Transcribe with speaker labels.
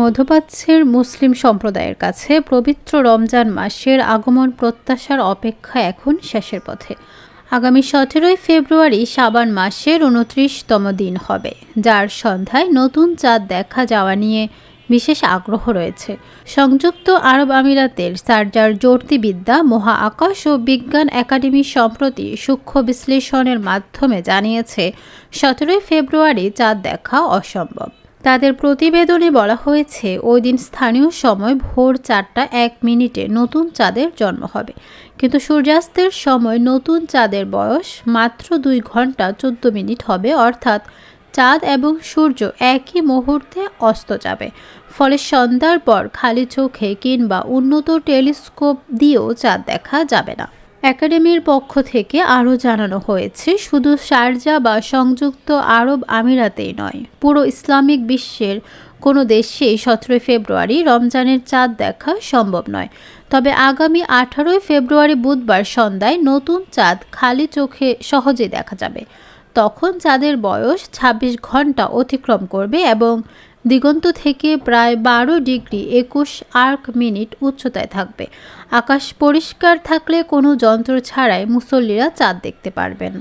Speaker 1: মধ্যপ্রাচ্যের মুসলিম সম্প্রদায়ের কাছে পবিত্র রমজান মাসের আগমন প্রত্যাশার অপেক্ষা এখন শেষের পথে। আগামী সতেরোই ফেব্রুয়ারি সাবান মাসের উনত্রিশতম দিন হবে, যার সন্ধ্যায় নতুন চাঁদ দেখা যাওয়া নিয়ে বিশেষ আগ্রহ রয়েছে। সংযুক্ত আরব আমিরাতের সার্জার জ্যোতিবিদ্যা মহা আকাশ ও বিজ্ঞান একাডেমি সম্প্রতি সূক্ষ্ম বিশ্লেষণের মাধ্যমে জানিয়েছে, সতেরোই ফেব্রুয়ারি চাঁদ দেখা অসম্ভব। তাদের প্রতিবেদনে বলা হয়েছে, ওই দিন স্থানীয় সময় ভোর চারটা এক মিনিটে নতুন চাঁদের জন্ম হবে। কিন্তু সূর্যাস্তের সময় নতুন চাঁদের বয়স মাত্র দুই ঘণ্টা চোদ্দ মিনিট হবে, অর্থাৎ চাঁদ এবং সূর্য একই মুহূর্তে অস্ত যাবে। ফলে সন্ধ্যার পর খালি চোখে কিংবা উন্নত টেলিস্কোপ দিয়েও চাঁদ দেখা যাবে না। একাডেমির পক্ষ থেকে আরও জানানো হয়েছে, শুধু শারজা বা সংযুক্ত আরব আমিরাতেই নয়, পুরো ইসলামিক বিশ্বের কোনো দেশেই সতেরোই ফেব্রুয়ারি রমজানের চাঁদ দেখা সম্ভব নয়। তবে আগামী আঠারোই ফেব্রুয়ারি বুধবার সন্ধ্যায় নতুন চাঁদ খালি চোখে সহজে দেখা যাবে। তখন চাঁদের বয়স ২৬ ঘণ্টা অতিক্রম করবে এবং দিগন্ত থেকে প্রায় বারো ডিগ্রি একুশ আর্ক মিনিট উচ্চতায় থাকবে। আকাশ পরিষ্কার থাকলে কোনো যন্ত্র ছাড়াই মুসল্লিরা চাঁদ দেখতে পারবেন।